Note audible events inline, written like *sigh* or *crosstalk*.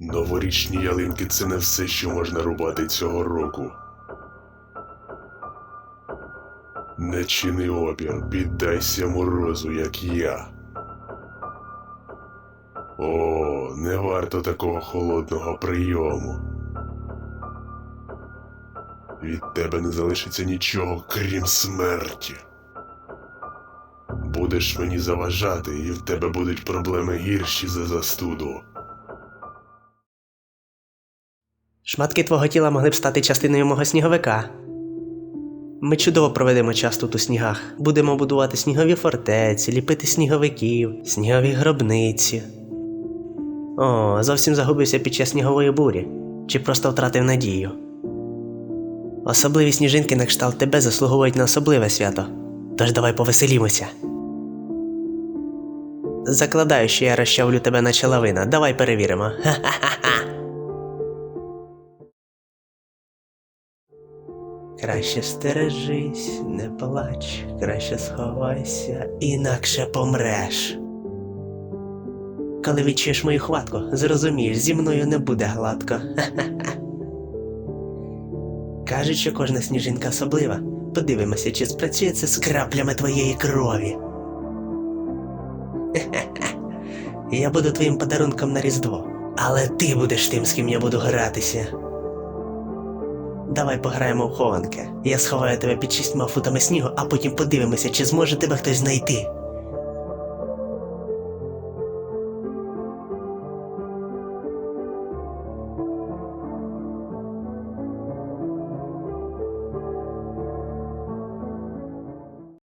Новорічні ялинки це не все, що можна рубати цього року. Не чини опір, піддайся морозу, як я. О, не варто такого холодного прийому. Від тебе не залишиться нічого, крім смерті. Будеш мені заважати, і в тебе будуть проблеми гірші за застуду. Шматки твого тіла могли б стати частиною мого сніговика. Ми чудово проведемо час тут у снігах. Будемо будувати снігові фортеці, ліпити сніговиків, снігові гробниці. О, зовсім загубився під час снігової бурі, чи просто втратив надію. Особливі сніжинки на кшталт тебе заслуговують на особливе свято. Тож давай повеселімося. Закладаю, що я розчавлю тебе наче лавина. Давай перевіримо. Ха-ха-ха. Краще стережись, не плач, краще сховайся, інакше помреш. Коли відчуєш мою хватку, зрозумієш, зі мною не буде гладко. *laughs* Кажуть, що кожна сніжинка особлива. Подивимося, чи спрацює це з краплями твоєї крові. *laughs* Я буду твоїм подарунком на Різдво, але ти будеш тим, з ким я буду гратися. Давай пограємо в хованки. Я сховаю тебе під шістьма футами снігу, а потім подивимося, чи зможе тебе хтось знайти.